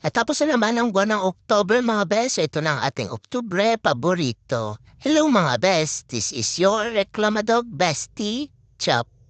At tapos na naman ang buwan ng October mga bes, ito na ang ating Oktubre paborito. Hello mga bes, this is your Reclamadog Bestie,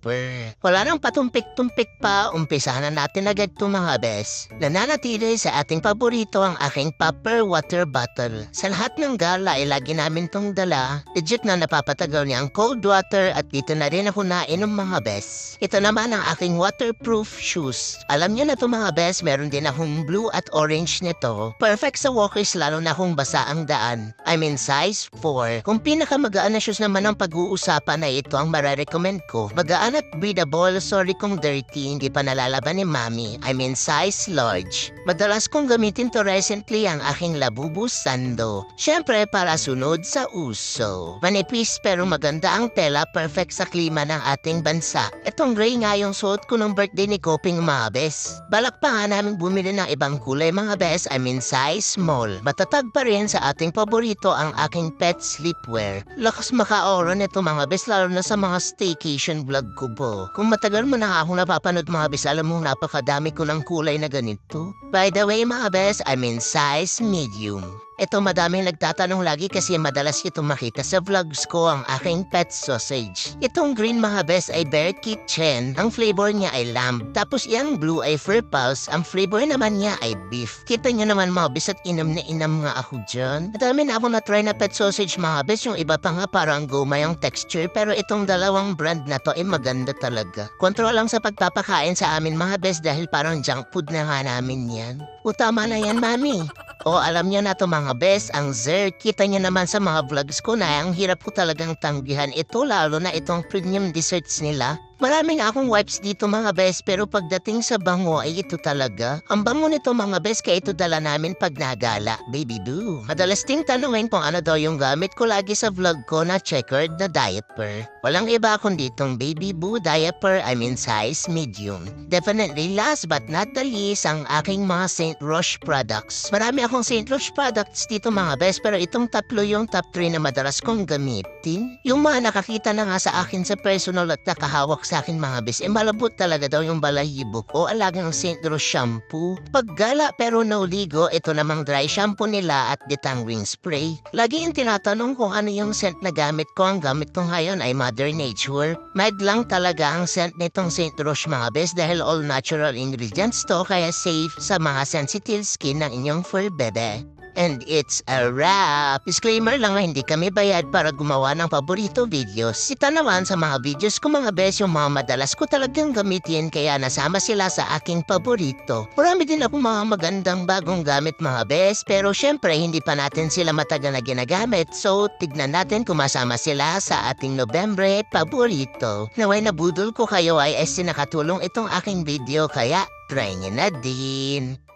Chopper. Wala nang patumpik-tumpik pa, umpisahan na natin agad ito mga bes. Nananatili sa ating paborito ang aking Popper Water Bottle. Sa lahat ng gala ay lagi namin tong dala. Legit na napapatagal niya ang cold water at dito na rin ako nainom mga bes. Ito naman ang aking waterproof shoes. Alam niyo na to mga bes, meron din akong blue at orange nito. Perfect sa walkers lalo na kung basa ang daan. I mean size 4. Kung pinakamagaan na shoes naman ang pag-uusapan na ito ang mararecommend ko. Magaan at breathable, sorry kung dirty, hindi pa nalalaban ni mami. I mean size large. Madalas kong gamitin to recently ang aking Labubu Sando. Siyempre para sunod sa uso. Manipis pero maganda ang tela, perfect sa klima ng ating bansa. Itong gray nga yung suot ko ng birthday ni Koping Mabes. Balak pa nga namin bumili ng ibang kulay mga bes, I mean size small. Matatag pa rin sa ating paborito ang aking pet sleepwear. Lakas maka-oro nito mga bes, lalo na sa mga staycation vlog ko po. Kung matagal mo na ako napapanood mga bes, alam mo napakadami ko ng kulay na ganito. By the way mga bes, I mean size medium. Ito madaming nagtatanong lagi kasi madalas itong makita sa vlogs ko ang aking pet sausage. Itong green mga best ay Bear Kitchen. Ang flavor niya ay lamb. Tapos yung blue ay fur pulse. Ang flavor naman niya ay beef. Kita niyo naman mga best at inam na inam nga ako dyan. Madami na ako na-try na pet sausage mga best. Yung iba pa nga parang gumay ang texture. Pero itong dalawang brand na to ay maganda talaga. Kontrol lang sa pagpapakain sa amin mga best dahil parang junk food na nga namin yan. O tama na yan mami. O alam niyo na to mga bes, ang Zer, kita niyo naman sa mga vlogs ko na ang hirap ko talagang tanggihan ito lalo na itong premium desserts nila. Maraming akong wipes dito mga bes pero pagdating sa bango ay ito talaga. Ang bango nito mga bes kaya ito dala namin pag nagala, baby boo. Madalas ting tanungin kung ano daw yung gamit ko lagi sa vlog ko na checkered na diaper. Walang iba kundi itong baby boo diaper, I mean size medium. Definitely last but not the least ang aking mga St. Roche products. Marami akong St. Roche products dito mga bes pero itong tatlo yung top 3 na madalas kong gamitin. Yung mga nakakita na nga sa akin sa personal at nakahawak sa akin mga bes, eh malabot talaga daw yung balahibo ko alagang St. Rose shampoo. Paggala pero no ligo, ito namang dry shampoo nila at detangling spray. Lagi yung tinatanong kung ano yung scent na gamit ko. Ang gamit ko ngayon ay Mother Nature. Mild lang talaga ang scent nitong St. Rose mga bes dahil all natural ingredients to kaya safe sa mga sensitive skin ng inyong fur bebe. And it's a wrap. Disclaimer lang na hindi kami bayad para gumawa ng paborito videos. Sita naman sa mga videos ko mga bes yung mga madalas ko talagang gamitin kaya nasama sila sa aking paborito. Marami din akong mga magandang bagong gamit mga bes pero syempre hindi pa natin sila matagal na ginagamit so tignan natin kung masama sila sa ating Nobyembre paborito. Naway nabudol ko kayo ay es nakatulong itong aking video kaya try nyo na din.